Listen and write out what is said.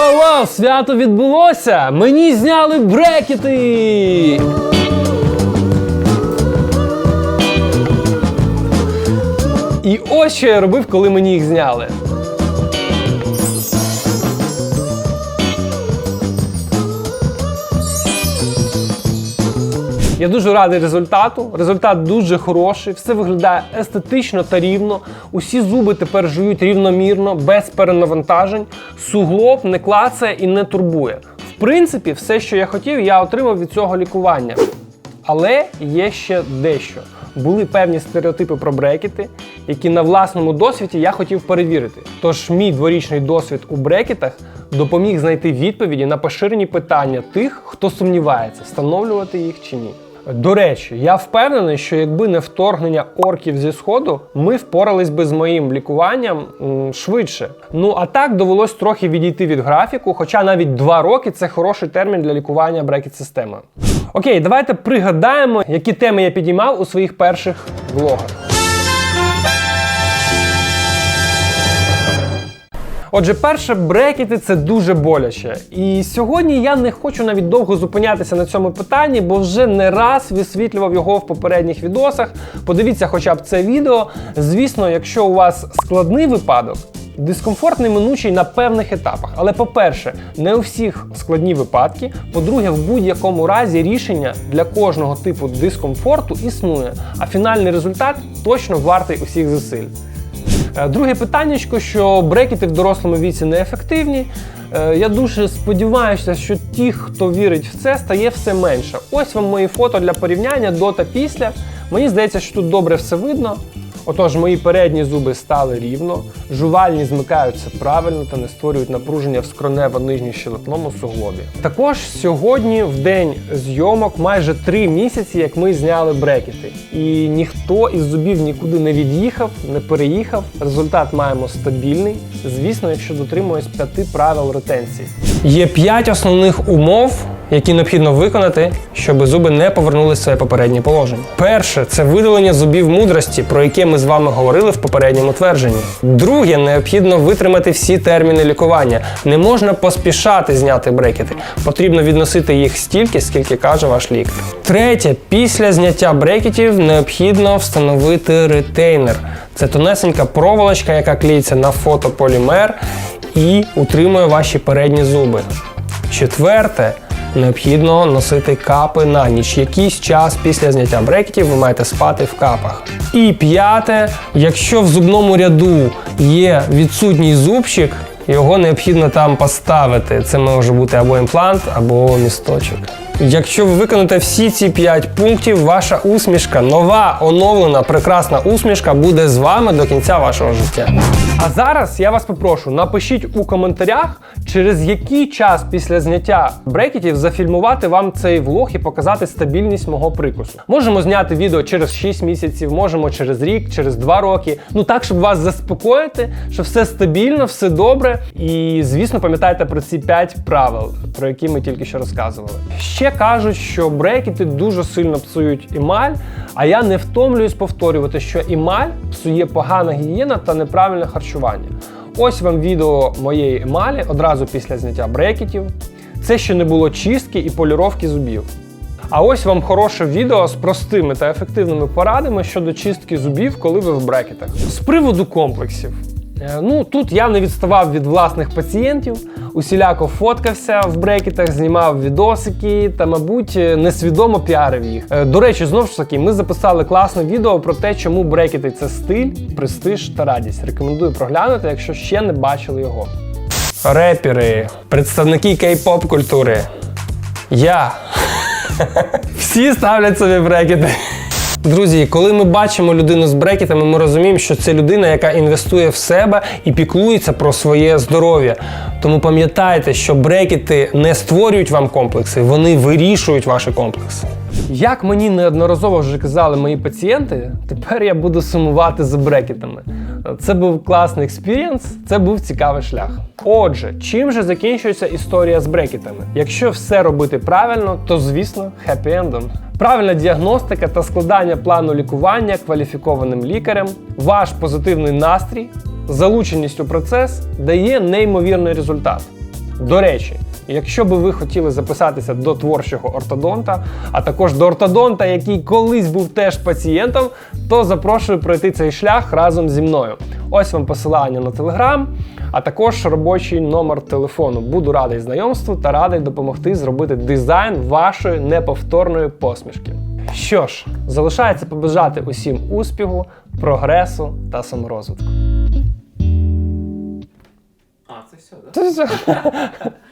Вау, свято відбулося! Мені зняли брекети! І ось що я робив, коли мені їх зняли. Я дуже радий результату. Результат дуже хороший, все виглядає естетично та рівно. Усі зуби тепер жують рівномірно, без перенавантажень. Суглоб не клацає і не турбує. В принципі, все, що я хотів, я отримав від цього лікування. Але є ще дещо. Були певні стереотипи про брекети, які на власному досвіді я хотів перевірити. Тож мій дворічний досвід у брекетах допоміг знайти відповіді на поширені питання тих, хто сумнівається, встановлювати їх чи ні. До речі, я впевнений, що якби не вторгнення орків зі сходу, ми впорались би з моїм лікуванням швидше. Ну а так довелось трохи відійти від графіку, хоча навіть два роки це хороший термін для лікування брекет системи. Окей, давайте пригадаємо, які теми я підіймав у своїх перших влогах. Отже, перше, брекети це дуже боляче. І сьогодні я не хочу навіть довго зупинятися на цьому питанні, бо вже не раз висвітлював його в попередніх відосах. Подивіться хоча б це відео. Звісно, якщо у вас складний випадок. Дискомфорт неминучий на певних етапах. Але по-перше, не у всіх складні випадки. По-друге, в будь-якому разі рішення для кожного типу дискомфорту існує, а фінальний результат точно вартий усіх зусиль. Е, Друге питання, що брекети в дорослому віці неефективні. Е, Я дуже сподіваюся, що ті, хто вірить в це, стає все менше. Ось вам мої фото для порівняння до та після. Мені здається, що тут добре все видно. Отож, мої передні зуби стали рівно, жувальні змикаються правильно та не створюють напруження в скронево-нижній щелепному суглобі. Також сьогодні, в день зйомок, майже три місяці, як ми зняли брекети. І ніхто із зубів нікуди не від'їхав, не переїхав. Результат маємо стабільний. Звісно, якщо дотримуємось п'яти правил ретенції. Є п'ять основних умов, які необхідно виконати, щоб зуби не повернулися в своє попереднє положення. Перше це видалення зубів мудрості, про яке ми з вами говорили в попередньому твердженні. Друге, необхідно витримати всі терміни лікування. Не можна поспішати зняти брекети. Потрібно відносити їх стільки, скільки каже ваш лікар. Третє, після зняття брекетів необхідно встановити ретейнер. Це тонесенька проволочка, яка клеїться на фотополімер і утримує ваші передні зуби. Четверте, необхідно носити капи на ніч. Якийсь час після зняття брекетів ви маєте спати в капах. І п'яте, якщо в зубному ряду є відсутній зубчик, його необхідно там поставити. Це може бути або імплант, або місточок. Якщо ви виконаєте всі ці 5 пунктів, ваша усмішка, нова, оновлена, прекрасна усмішка буде з вами до кінця вашого життя. А зараз я вас попрошу, напишіть у коментарях, через який час після зняття брекетів зафільмувати вам цей влог і показати стабільність мого прикусу. Можемо зняти відео через 6 місяців, можемо через рік, через 2 роки. Ну так, щоб вас заспокоїти, що все стабільно, все добре. І звісно, пам'ятайте про ці 5 правил, про які ми тільки що розказували. Ще кажуть, що брекети дуже сильно псують емаль, а я не втомлююсь повторювати, що емаль псує погана гігієна та неправильне харчування. Ось вам відео моєї емалі одразу після зняття брекетів. Це ще не було чистки і поліровки зубів. А ось вам хороше відео з простими та ефективними порадами щодо чистки зубів, коли ви в брекетах. З приводу комплексів. Е, Ну, тут я не відставав від власних пацієнтів, усіляко фоткався в брекетах, знімав відосики та, мабуть, е, несвідомо піарив їх. Е, До речі, знову ж таки, ми записали класне відео про те, чому брекети це стиль, престиж та радість. Рекомендую проглянути, якщо ще не бачили його. Репери, представники кей-поп культури. Я. Всі ставлять собі брекети. Друзі, коли ми бачимо людину з брекетами, ми розуміємо, що це людина, яка інвестує в себе і піклується про своє здоров'я. Тому пам'ятайте, що брекети не створюють вам комплекси, вони вирішують ваші комплекси. Як мені неодноразово вже казали мої пацієнти, тепер я буду сумувати за брекетами. Це був класний експірієнс, це був цікавий шлях. Отже, чим же закінчується історія з брекетами? Якщо все робити правильно, то звісно, хеппі-ендом. Правильна діагностика та складання плану лікування кваліфікованим лікарем, ваш позитивний настрій, залученість у процес дає неймовірний результат. До речі, якщо би ви хотіли записатися до творчого ортодонта, а також до ортодонта, який колись був теж пацієнтом, то запрошую пройти цей шлях разом зі мною. Ось вам посилання на телеграм, а також робочий номер телефону. Буду радий знайомству та радий допомогти зробити дизайн вашої неповторної посмішки. Що ж, залишається побажати усім успіху, прогресу та саморозвитку. А, це